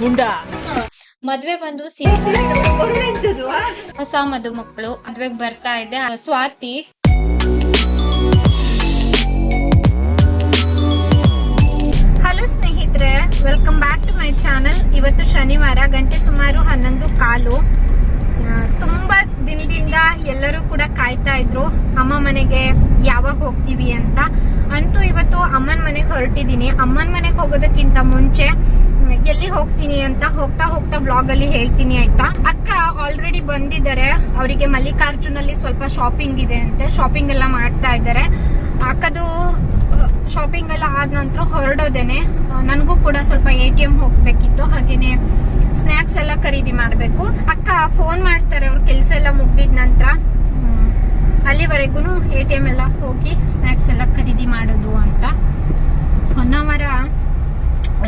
ಗುಂಡ. ಮದ್ವೆ ಬಂದು ಹೊಸ ಹೊಸ ಮದುಮಕ್ಕಳು ಮದ್ವೆಗ್ ಬರ್ತಾ ಇದೆ. ಸ್ವಾತಿ. ಹಲೋ ಸ್ನೇಹಿತರೆ welcome back to my channel ಇವತ್ತು ಶನಿವಾರ ಗಂಟೆ ಸುಮಾರು ಹನ್ನೊಂದು ಕಾಲು. ತುಂಬಾ ದಿನದಿಂದ ಎಲ್ಲರೂ ಕೂಡ ಕಾಯ್ತಾ ಇದ್ರು. ಅಮ್ಮ ಮನೆಗೆ ಯಾವಾಗ ಹೋಗ್ತೀವಿ ಅಂತ. ಅಂತೂ ಇವತ್ತು ಅಮ್ಮನ ಮನೆಗೆ ಹೊರಟಿದ್ದೀನಿ. ಅಮ್ಮನ ಮನೆಗೆ ಹೋಗೋದಕ್ಕಿಂತ ಮುಂಚೆ ಎಲ್ಲಿ ಹೋಗ್ತೀನಿ ಅಂತ ಹೋಗ್ತಾ ಹೋಗ್ತಾ ಬ್ಲಾಗ್ ಅಲ್ಲಿ ಹೇಳ್ತೀನಿ ಆಯ್ತಾ? ಅಕ್ಕ ಆಲ್ರೆಡಿ ಬಂದಿದ್ದಾರೆ. ಅವರಿಗೆ ಮಲ್ಲಿಕಾರ್ಜುನಲ್ಲಿ ಸ್ವಲ್ಪ ಶಾಪಿಂಗ್ ಇದೆ ಅಂತೆ. ಶಾಪಿಂಗ್ ಎಲ್ಲ ಮಾಡ್ತಾ ಇದ್ದಾರೆ. ಅಕ್ಕದು ಶಾಪಿಂಗ್ ಎಲ್ಲ ಆದ ನಂತರ ಹೊರಡೋದೇನೆ. ನನಗೂ ಕೂಡ ಸ್ವಲ್ಪ ಎ ಟಿ ಎಂ ಹೋಗ್ಬೇಕಿತ್ತು. ಹಾಗೇನೆ ಸ್ನಾಕ್ಸ್ ಎಲ್ಲ ಖರೀದಿ ಮಾಡಬೇಕು. ಅಕ್ಕ ಫೋನ್ ಮಾಡ್ತಾರೆ, ಅವ್ರ ಕೆಲಸ ಎಲ್ಲ ಮುಗ್ದಿದ ನಂತರ. ಅಲ್ಲಿವರೆಗೂ ಎ ಟಿ ಎಂ ಎಲ್ಲ ಹೋಗಿ ಸ್ನಾಕ್ಸ್ ಎಲ್ಲ ಖರೀದಿ ಮಾಡೋದು ಅಂತ. ಹೊನ್ನಾವರ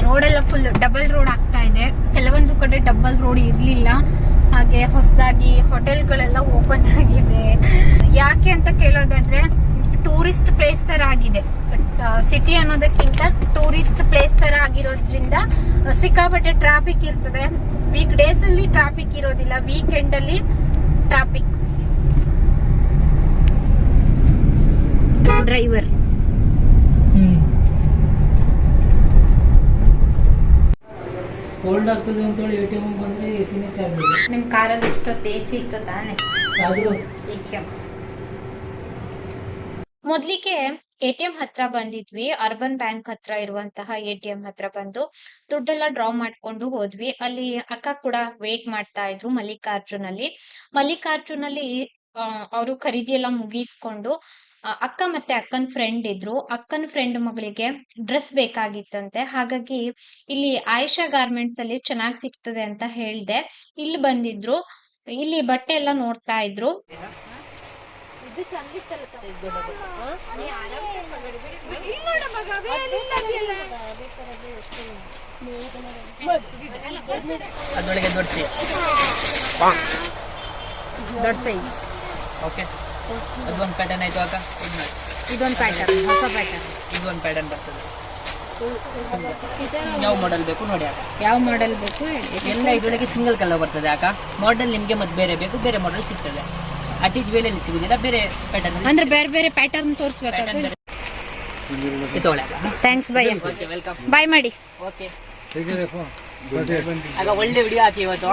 ರೋಡ್ ಎಲ್ಲ ಫುಲ್ ಡಬಲ್ ರೋಡ್ ಆಗ್ತಾ ಇದೆ. ಕೆಲವೊಂದು ಕಡೆ ಡಬಲ್ ರೋಡ್ ಇರ್ಲಿಲ್ಲ. ಹಾಗೆ ಹೊಸದಾಗಿ ಹೋಟೆಲ್ಗಳೆಲ್ಲ ಓಪನ್ ಆಗಿದೆ. ಯಾಕೆ ಅಂತ ಕೇಳೋದಾದ್ರೆ ಟೂರಿಸ್ಟ್ ಪ್ಲೇಸ್ ತರ ಆಗಿದೆ. ಸಿಟಿ ಅನ್ನೋದಕ್ಕಿಂತ ಟೂರಿಸ್ಟ್ ಪ್ಲೇಸ್ ತರ ಆಗಿರೋದ್ರಿಂದ ಸಿಕ್ಕಾಪಟ್ಟೆ ಟ್ರಾಫಿಕ್ ಇರ್ತದೆ. ವೀಕ್ ಡೇಸ್ ಅಲ್ಲಿ ಟ್ರಾಫಿಕ್ ಇರೋದಿಲ್ಲ. ವೀಕೆಂಡ್ ಅಲ್ಲಿ ಟ್ರಾಫಿಕ್ ಡ್ರೈವರ್ ಕೋಲ್ಡ್ ಆಗ್ತದೆ ಅಂತ ಹೇಳಿ ಎಟಿಎಂ ಬಂದ್ರೆ ಎಸಿನೇ ಸಿನೇ ಚಾರ್ಜ್ ನಿಮ್ಮ ಕಾರಲ್ಲಿ ಇಷ್ಟೊತ್ತು ಎಸಿ ಇತ್ತು ತಾನೆ? ಆದ್ರೂ. ಏಕೆ ಟಿ ಎಟಿಎಂ ಹತ್ರ ಬಂದಿದ್ವಿ, ಅರ್ಬನ್ ಬ್ಯಾಂಕ್ ಹತ್ರ ಇರುವಂತಹ ಎಟಿಎಂ ಹತ್ರ ಬಂದು ದುಡ್ಡೆಲ್ಲ ಡ್ರಾ ಮಾಡ್ಕೊಂಡು ಹೋದ್ವಿ. ಅಲ್ಲಿ ಅಕ್ಕ ಕೂಡ ವೇಟ್ ಮಾಡ್ತಾ ಇದ್ರು ಮಲ್ಲಿಕಾರ್ಜುನ್ ಅಲ್ಲಿ ಮಲ್ಲಿಕಾರ್ಜುನ್ ಅಲ್ಲಿ ಅವರು ಖರೀದಿ ಎಲ್ಲ ಮುಗಿಸ್ಕೊಂಡು ಅಕ್ಕ ಮತ್ತೆ ಅಕ್ಕನ ಫ್ರೆಂಡ್ ಇದ್ರು. ಅಕ್ಕನ ಫ್ರೆಂಡ್ ಮಗಳಿಗೆ ಡ್ರೆಸ್ ಬೇಕಾಗಿತ್ತಂತೆ. ಹಾಗಾಗಿ ಇಲ್ಲಿ ಆಯುಷಾ ಗಾರ್ಮೆಂಟ್ಸ್ ಅಲ್ಲಿ ಚೆನ್ನಾಗ್ ಸಿಗ್ತದೆ ಅಂತ ಹೇಳ್ದೆ. ಇಲ್ಲಿ ಬಂದಿದ್ರು. ಇಲ್ಲಿ ಬಟ್ಟೆ ಎಲ್ಲ ನೋಡ್ತಾ ಇದ್ರು. ಅದರೊಳಗೆ ದೊಡ್ಡ ದೊಡ್ಡ. ಸೈಜ್ ಓಕೆ ಅದು ಒಂದು ಪ್ಯಾಟರ್ನ್ ಆಯ್ತು ಅಕ್ಕ. ಇದು ಮಾಡಿ ಇದೊಂದು ಪ್ಯಾಟರ್ನ್ ಹೊಸ ಪ್ಯಾಟರ್ನ್ ಇದು ಒಂದು ಪ್ಯಾಟರ್ನ್ ಬರ್ತದೆ ಯಾವ ಮಾಡೆಲ್ ಬೇಕು ನೋಡಿ ಅಕ್ಕ. ಯಾವ ಮಾಡೆಲ್ ಬೇಕು ಎಲ್ಲ ಇದರೊಳಗೆ ಸಿಂಗಲ್ ಕಲರ್ ಬರ್ತದೆ ಅಕ್ಕ. ಮಾಡೆಲ್ ನಿಮಗೆ ಮತ್ತೆ ಬೇರೆ ಬೇಕು ಬೇರೆ ಮಾಡೆಲ್ ಸಿಗ್ತದೆ. ಅಟಿ ಜ್ಯುವೆಲಲ್ಲಿ ಸಿಗುದಿಲ್ಲ ಬೇರೆ ಪ್ಯಾಟರ್ನ್ ಅಂದ್ರೆ ಬೇರೆ ಬೇರೆ pattern ತೋರಿಸ್ಬೇಕಾದ್ರೆ thanks bye okay welcome bye ಮಾಡಿ. ಓಕೆ ಆಗ ಒಳ್ಳೆ ವಿಡಿಯೋ ಹಾಕಿ ಇವತ್ತು.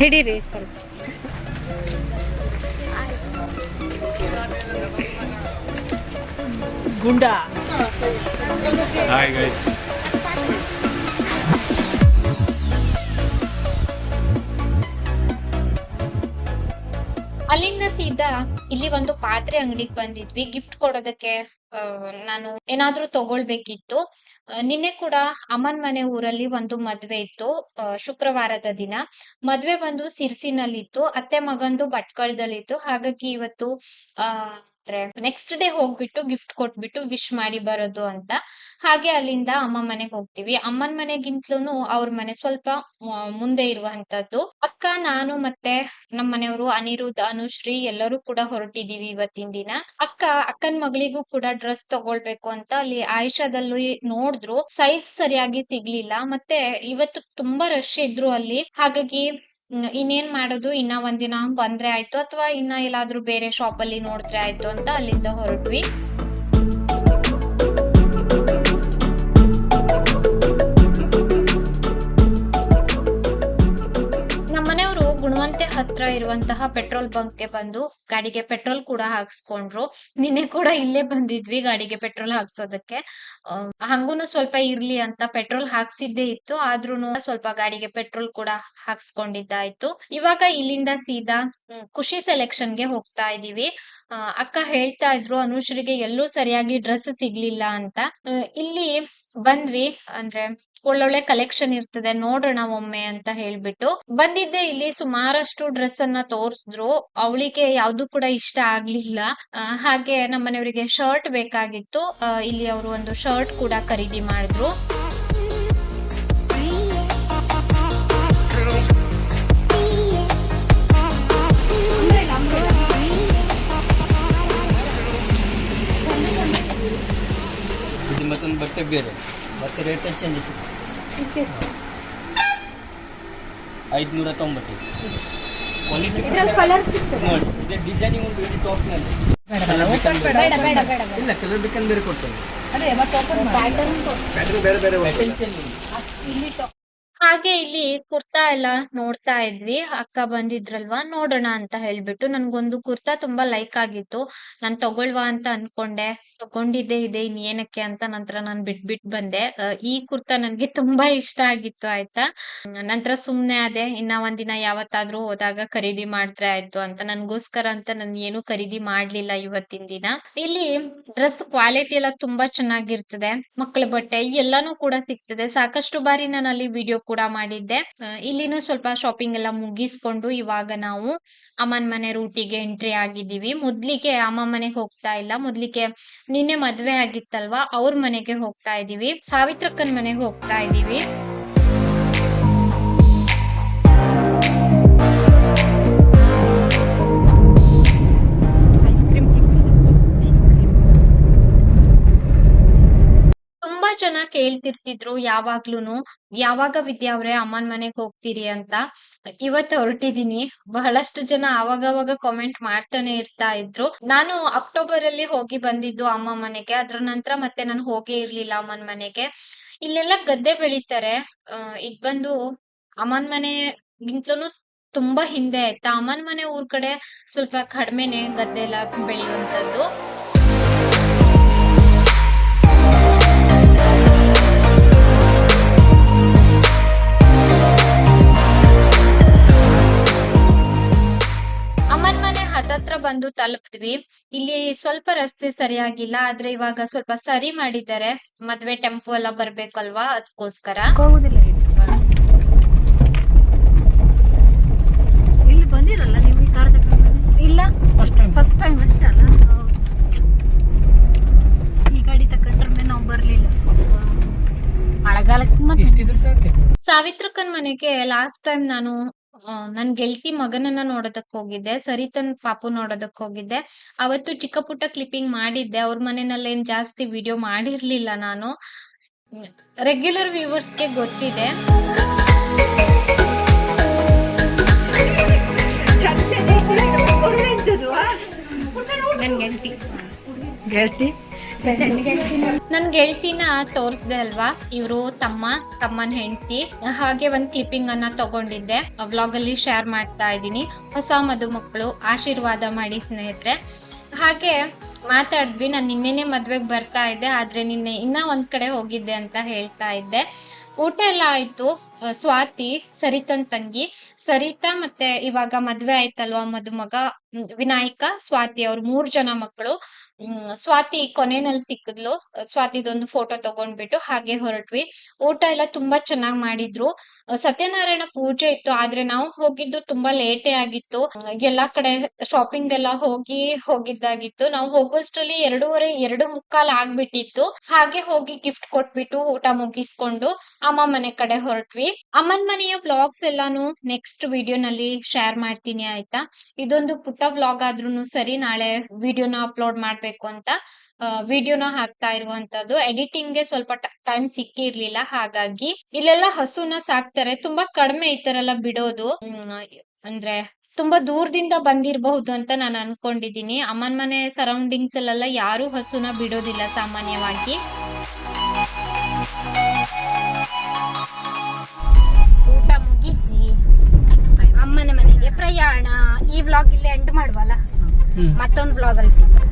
ಹಿಡೀರಿ ಸ್ವಲ್ಪ. ಗುಂಡ. Hi guys. ಅಲ್ಲಿಂದ ಸೀದಾ ಇಲ್ಲಿ ಒಂದು ಪಾತ್ರೆ ಅಂಗಡಿಗೆ ಬಂದಿದ್ವಿ. ಗಿಫ್ಟ್ ಕೊಡೋದಕ್ಕೆ ನಾನು ಏನಾದ್ರೂ ತಗೊಳ್ಬೇಕಿತ್ತು. ನಿನ್ನೆ ಕೂಡ ಅಮ್ಮನ್ ಮನೆ ಊರಲ್ಲಿ ಒಂದು ಮದ್ವೆ ಇತ್ತು. ಶುಕ್ರವಾರದ ದಿನ. ಮದ್ವೆ ಬಂದು ಸಿರ್ಸಿನಲ್ಲಿತ್ತು. ಅತ್ತೆ ಮಗಂದು ಭಟ್ಕಳದಲ್ಲಿತ್ತು. ಹಾಗಾಗಿ ಇವತ್ತು, ಆ ಅಂದ್ರೆ ನೆಕ್ಸ್ಟ್ ಡೇ ಹೋಗ್ಬಿಟ್ಟು ಗಿಫ್ಟ್ ಕೊಟ್ಬಿಟ್ಟು ವಿಶ್ ಮಾಡಿ ಬರೋದು ಅಂತ. ಹಾಗೆ ಅಲ್ಲಿಂದ ಅಮ್ಮ ಮನೆಗೆ ಹೋಗ್ತೀವಿ. ಅಮ್ಮನ್ ಮನೆಗಿಂತಲೂ ಅವ್ರ ಮನೆ ಸ್ವಲ್ಪ ಮುಂದೆ ಇರುವಂತದ್ದು. ಅಕ್ಕ, ನಾನು ಮತ್ತೆ ನಮ್ಮ ಮನೆಯವರು ಅನಿರುದ್ಧ, ಅನುಶ್ರೀ ಎಲ್ಲರೂ ಕೂಡ ಹೊರಟಿದೀವಿ ಇವತ್ತಿನ ದಿನ. ಅಕ್ಕ, ಅಕ್ಕನ್ ಮಗಳಿಗೂ ಕೂಡ ಡ್ರೆಸ್ ತಗೊಳ್ಬೇಕು ಅಂತ ಅಲ್ಲಿ ಆಯುಷದಲ್ಲಿ ನೋಡಿದ್ರು. ಸೈಜ್ ಸರಿಯಾಗಿ ಸಿಗ್ಲಿಲ್ಲ. ಮತ್ತೆ ಇವತ್ತು ತುಂಬಾ ರಶ್ ಇದ್ರು ಅಲ್ಲಿ. ಹಾಗಾಗಿ ಇನ್ನೇನ್ ಮಾಡೋದು? ಇನ್ನ ಒಂದಿನ ಬಂದ್ರೆ ಆಯ್ತು, ಅಥವಾ ಇನ್ನ ಎಲ್ಲಾದ್ರೂ ಬೇರೆ ಶಾಪ್ ಅಲ್ಲಿ ನೋಡಿದ್ರೆ ಆಯ್ತು ಅಂತ ಅಲ್ಲಿಂದ ಹೊರಟ್ವಿ. ಗುಣವಂತೆ ಹತ್ರ ಇರುವಂತಹ ಪೆಟ್ರೋಲ್ ಬಂಕ್ಗೆ ಬಂದು ಗಾಡಿಗೆ ಪೆಟ್ರೋಲ್ ಕೂಡ ಹಾಕ್ಸ್ಕೊಂಡ್ರು. ನಿನ್ನೆ ಕೂಡ ಇಲ್ಲೇ ಬಂದಿದ್ವಿ ಗಾಡಿಗೆ ಪೆಟ್ರೋಲ್ ಹಾಕ್ಸೋದಕ್ಕೆ. ಹಂಗೂನು ಸ್ವಲ್ಪ ಇರ್ಲಿ ಅಂತ ಪೆಟ್ರೋಲ್ ಹಾಕ್ಸಿದ್ದೇ ಇತ್ತು. ಆದ್ರೂನು ಸ್ವಲ್ಪ ಗಾಡಿಗೆ ಪೆಟ್ರೋಲ್ ಕೂಡ ಹಾಕ್ಸ್ಕೊಂಡಿದ್ದಾಯ್ತು. ಇವಾಗ ಇಲ್ಲಿಂದ ಸೀದಾ ಖುಷಿ ಸೆಲೆಕ್ಷನ್ಗೆ ಹೋಗ್ತಾ ಇದೀವಿ. ಅಕ್ಕ ಹೇಳ್ತಾ ಇದ್ರು, ಅನುಶ್ರೀಗೆ ಎಲ್ಲೂ ಸರಿಯಾಗಿ ಡ್ರೆಸ್ ಸಿಗ್ಲಿಲ್ಲ ಅಂತ. ಇಲ್ಲಿ ಬಂದ್ವಿ ಅಂದ್ರೆ ಒಳ್ಳೊಳ್ಳೆ ಕಲೆಕ್ಷನ್ ಇರ್ತದೆ, ನೋಡೋಣ ಒಮ್ಮೆ ಅಂತ ಹೇಳ್ಬಿಟ್ಟು ಬಂದಿದ್ದೆ ಇಲ್ಲಿ. ಸುಮಾರಷ್ಟು ಡ್ರೆಸ್ ಅನ್ನ ತೋರಿಸಿದ್ರು. ಅವಳಿಗೆ ಯಾವ್ದು ಕೂಡ ಇಷ್ಟ ಆಗ್ಲಿಲ್ಲ. ಹಾಗೆ ನಮ್ಮನೆಯವರಿಗೆ ಶರ್ಟ್ ಬೇಕಾಗಿತ್ತು. ಇಲ್ಲಿ ಅವರು ಒಂದು ಶರ್ಟ್ ಕೂಡ ಖರೀದಿ ಮಾಡಿದ್ರು. ಬಟ್ಟೆ ಬೇರೆ. ಬಟ್ಟೆ ರೇಟ್ ಚೇಂಜಸ್ ಐದುನೂರ ತೊಂಬತ್ತೈದು ಕ್ವಾಲಿಟಿ ನೋಡಿ ಇದೆ ಡಿಸೈನಿಂಗ್ ಉಂಟು ಟಾಪ್ನಲ್ಲಿ ಇಲ್ಲ ಕಲರ್ ಬೇಕಂದ್ರೆ ಬೇರೆ ಕೊಡ್ತೇನೆ. ಅದೇ ಮತ್ತೆ ಓಪನ್ ಪ್ಯಾಟರ್ನ್ ಇಲ್ಲಿ top. ಹಾಗೆ ಇಲ್ಲಿ ಕುರ್ತಾ ಎಲ್ಲ ನೋಡ್ತಾ ಇದ್ವಿ. ಅಕ್ಕ ಬಂದಿದ್ರಲ್ವಾ? ನೋಡೋಣ ಅಂತ ಹೇಳ್ಬಿಟ್ಟು ನನ್ಗೊಂದು ಕುರ್ತಾ ತುಂಬಾ ಲೈಕ್ ಆಗಿತ್ತು. ನಾನ್ ತಗೊಳ್ವಾ ಅಂತ ಅನ್ಕೊಂಡೆ. ತಗೊಂಡಿದ್ದೆ ಇದೆ ಇನ್ ಏನಕ್ಕೆ ಅಂತ ನಂತರ ನಾನ್ ಬಿಟ್ಬಿಟ್ ಬಂದೆ. ಈ ಕುರ್ತಾ ನನ್ಗೆ ತುಂಬಾ ಇಷ್ಟ ಆಗಿತ್ತು ಆಯ್ತಾ? ನಂತರ ಸುಮ್ನೆ ಅದೇ ಇನ್ನ ಒಂದಿನ ಯಾವತ್ತಾದ್ರೂ ಹೋದಾಗ ಖರೀದಿ ಮಾಡಿದ್ರೆ ಆಯ್ತು ಅಂತ. ನನ್ಗೋಸ್ಕರ ಅಂತ ನಾನು ಏನು ಖರೀದಿ ಮಾಡ್ಲಿಲ್ಲ ಇವತ್ತಿನ ದಿನ. ಇಲ್ಲಿ ಡ್ರೆಸ್ ಕ್ವಾಲಿಟಿ ಎಲ್ಲ ತುಂಬಾ ಚೆನ್ನಾಗಿರ್ತದೆ. ಮಕ್ಕಳ ಬಟ್ಟೆ ಎಲ್ಲಾನು ಕೂಡ ಸಿಗ್ತದೆ. ಸಾಕಷ್ಟು ಬಾರಿ ನಾನು ಅಲ್ಲಿ ವಿಡಿಯೋ ಕೂಡ ಮಾಡಿದ್ದೆ. ಇಲ್ಲಿನೂ ಸ್ವಲ್ಪ ಶಾಪಿಂಗ್ ಎಲ್ಲ ಮುಗಿಸ್ಕೊಂಡು ಇವಾಗ ನಾವು ಅಮ್ಮನ್ ಮನೆ ರೂಟಿಗೆ ಎಂಟ್ರಿ ಆಗಿದ್ದೀವಿ. ಮೊದ್ಲಿಗೆ ಅಮ್ಮ ಮನೆಗೆ ಹೋಗ್ತಾ ಇಲ್ಲ. ಮೊದ್ಲಿಗೆ ನಿನ್ನೆ ಮದ್ವೆ ಆಗಿತ್ತಲ್ವಾ? ಅವ್ರ ಮನೆಗೆ ಹೋಗ್ತಾ ಇದೀವಿ. ಸಾವಿತ್ರಕ್ಕನ್ ಮನೆಗೆ ಹೋಗ್ತಾ ಇದೀವಿ. ಜನ ಕೇಳ್ತಿರ್ತಿದ್ರು ಯಾವಾಗ್ಲೂನು, ಯಾವಾಗ ವಿದ್ಯಾ ಅವ್ರೆ, ಅಮ್ಮನ್ ಮನೆಗ್ ಹೋಗ್ತೀರಿ ಅಂತ? ಇವತ್ತು ಹೊರಟಿದೀನಿ. ಬಹಳಷ್ಟು ಜನ ಅವಾಗವಾಗ ಕಾಮೆಂಟ್ ಮಾಡ್ತಾನೆ ಇರ್ತಾ ಇದ್ರು. ನಾನು ಅಕ್ಟೋಬರ್ ಅಲ್ಲಿ ಹೋಗಿ ಬಂದಿದ್ದು ಅಮ್ಮ ಮನೆಗೆ. ಅದ್ರ ನಂತರ ಮತ್ತೆ ನಾನು ಹೋಗೇ ಇರ್ಲಿಲ್ಲ ಅಮ್ಮನ್ ಮನೆಗೆ. ಇಲ್ಲೆಲ್ಲ ಗದ್ದೆ ಬೆಳಿತಾರೆ. ಆ, ಇದ್ ಬಂದು ಅಮ್ಮನ್ ಮನೆಗಿಂತಲೂ ತುಂಬಾ ಹಿಂದೆ ಆಯ್ತಾ? ಅಮ್ಮನ್ ಮನೆ ಊರ್ ಕಡೆ ಸ್ವಲ್ಪ ಕಡಿಮೆನೆ ಗದ್ದೆ ಎಲ್ಲ ಬೆಳೆಯುವಂತದ್ದು ಹತ್ತತ್ರ ಬಂದು ತಲುಪಿದ್ವಿ. ಇಲ್ಲಿ ಸ್ವಲ್ಪ ರಸ್ತೆ ಸರಿಯಾಗಿಲ್ಲ ಆದ್ರೆ ಇವಾಗ ಸ್ವಲ್ಪ ಸರಿ ಮಾಡಿದ್ದಾರೆ. ಮದ್ವೆ ಟೆಂಪೋ ಎಲ್ಲ ಬರ್ಬೇಕಲ್ವಾ ಅದಕ್ಕೋಸ್ಕರ ಸಾವಿತ್ರಕನ್ ಇಲ್ಲಿ ಬಂದಿರಲ್ಲ ನೀವು ಈ ಕಾರ್ ಇಲ್ಲ ಫಸ್ಟ್ ಟೈಮ್ ಫಸ್ಟ್ ಟೈಮ್ ಅಷ್ಟೇ ಅಲ್ಲ. ಈ ಗಾಡಿ ತಕೊಂಡ್ರೆ ನಾವು ಬರ್ಲಿಲ್ಲ. ಮಳೆಗಾಲಕ್ಕೆ ಸಾವಿತ್ರಕ್ಕನ್ ಮನೆಗೆ ಲಾಸ್ಟ್ ಟೈಮ್ ನಾನು ನನ್ ಗೆಳತಿ ಮಗನನ್ನ ನೋಡೋದಕ್ ಹೋಗಿದ್ದೆ ಸರಿತನ್ ಪಾಪು ನೋಡೋದಕ್ ಹೋಗಿದ್ದೆ. ಅವತ್ತು ಚಿಕ್ಕ ಪುಟ್ಟ ಕ್ಲಿಪ್ಪಿಂಗ್ ಮಾಡಿದ್ದೆ ಅವ್ರ ಮನೆಯಲ್ಲಿ ಏನ್ ಜಾಸ್ತಿ ವಿಡಿಯೋ ಮಾಡಿರ್ಲಿಲ್ಲ ನಾನು. ರೆಗ್ಯುಲರ್ ವ್ಯೂವರ್ಸ್ಗೆ ಗೊತ್ತಿದೆ. ನನ್ ಗೆಳತಿ ಗೆಳತಿ ನನ್ ಗೆಳತಿನ ತೋರ್ಸ್ದೆ ಅಲ್ವಾ? ಇವ್ರು ತಮ್ಮ, ತಮ್ಮನ್ ಹೆಂಡತಿ. ಹಾಗೆ ಒಂದ್ ಕ್ಲಿಪ್ಪಿಂಗ್ ಅನ್ನ ತಗೊಂಡಿದ್ದೆ. ವ್ಲಾಗ್ ಅಲ್ಲಿ ಶೇರ್ ಮಾಡ್ತಾ ಇದ್ದೀನಿ. ಹೊಸ ಮದುಮಕ್ಕಳು ಆಶೀರ್ವಾದ ಮಾಡಿ ಸ್ನೇಹಿತರೆ. ಹಾಗೆ ಮಾತಾಡಿದ್ವಿ. ನಾನು ನಿನ್ನೆನೆ ಮದ್ವೆಗೆ ಬರ್ತಾ ಇದ್ದೆ. ಆದ್ರೆ ನಿನ್ನೆ ಇನ್ನ ಒಂದ್ ಕಡೆ ಹೋಗಿದ್ದೆ ಅಂತ ಹೇಳ್ತಾ ಇದ್ದೆ. ಊಟ ಎಲ್ಲ ಆಯ್ತು? ಸ್ವಾತಿ, ಸರಿತನ್ ತಂಗಿ, ಸರಿತಾ ಮತ್ತೆ ಇವಾಗ ಮದ್ವೆ ಆಯ್ತಲ್ವಾ ಮದುಮಗ ವಿನಾಯಕ, ಸ್ವಾತಿ ಅವ್ರ ಮೂರ್ ಜನ ಮಕ್ಕಳು ಸ್ವಾತಿ ಕೊನೆನಲ್ಲಿ ಸಿಕ್ಕಿದ್ಲು. ಸ್ವಾತಿದೊಂದು ಫೋಟೋ ತಗೊಂಡ್ಬಿಟ್ಟು ಹಾಗೆ ಹೊರಟ್ವಿ. ಊಟ ಎಲ್ಲ ತುಂಬಾ ಚೆನ್ನಾಗ್ ಮಾಡಿದ್ರು. ಸತ್ಯನಾರಾಯಣ ಪೂಜೆ ಇತ್ತು, ಆದ್ರೆ ನಾವು ಹೋಗಿದ್ದು ತುಂಬಾ ಲೇಟೇ ಆಗಿತ್ತು. ಎಲ್ಲಾ ಕಡೆ ಶಾಪಿಂಗ್ ಎಲ್ಲ ಹೋಗಿ ಹೋಗಿದ್ದಾಗಿತ್ತು. ನಾವು ಹೋಗೋಷ್ಟ್ರಲ್ಲಿ ಎರಡೂವರೆ, ಎರಡು ಮುಕ್ಕಾಲ್ ಆಗ್ಬಿಟ್ಟಿತ್ತು. ಹಾಗೆ ಹೋಗಿ ಗಿಫ್ಟ್ ಕೊಟ್ಬಿಟ್ಟು ಊಟ ಮುಗಿಸ್ಕೊಂಡು ಅಮ್ಮ ಮನೆ ಕಡೆ ಹೊರಟ್ವಿ. ಅಮ್ಮನ್ ಮನೆಯ ವ್ಲಾಗ್ಸ್ ಎಲ್ಲಾನು ನೆಕ್ಸ್ಟ್ ವಿಡಿಯೋನಲ್ಲಿ ಶೇರ್ ಮಾಡ್ತೀನಿ ಆಯ್ತಾ? ಇದೊಂದು ಪುಟ್ಟ ವ್ಲಾಗ್ ಆದ್ರೂನು ಸರಿ ನಾಳೆ ವಿಡಿಯೋನ ಅಪ್ಲೋಡ್ ಮಾಡ್ಬೇಕು ಅಂತ ವಿಡಿಯೋನ ಹಾಕ್ತಾ ಇರುವಂತದ್ದು. ಎಡಿಟಿಂಗ್ಗೆ ಸ್ವಲ್ಪ ಟೈಮ್ ಸಿಕ್ಕಿರ್ಲಿಲ್ಲ, ಹಾಗಾಗಿ ಇಲ್ಲೆಲ್ಲ ಹಸುನ ಸಾಕ್ತಾರೆ. ತುಂಬಾ ಕಡಿಮೆ ಈ ತರ ಎಲ್ಲ ಬಿಡೋದು ಅಂದ್ರೆ ತುಂಬಾ ದೂರದಿಂದ ಬಂದಿರಬಹುದು ಅಂತ ನಾನು ಅನ್ಕೊಂಡಿದ್ದೀನಿ. ಅಮ್ಮನ ಮನೆ ಸರೌಂಡಿಂಗ್ಸ್ ಅಲ್ಲೆಲ್ಲ ಯಾರು ಹಸುನ ಬಿಡೋದಿಲ್ಲ ಸಾಮಾನ್ಯವಾಗಿ. ಪ್ರಯಾಣ ಈ ವ್ಲಾಗ್ ಇಲ್ಲಿ ಎಂಡ್ ಮಾಡುವಲ್ಲ? ಮತ್ತೊಂದು ವ್ಲಾಗ್ ಅಲ್ಲಿ ಸಿಗೋಣ.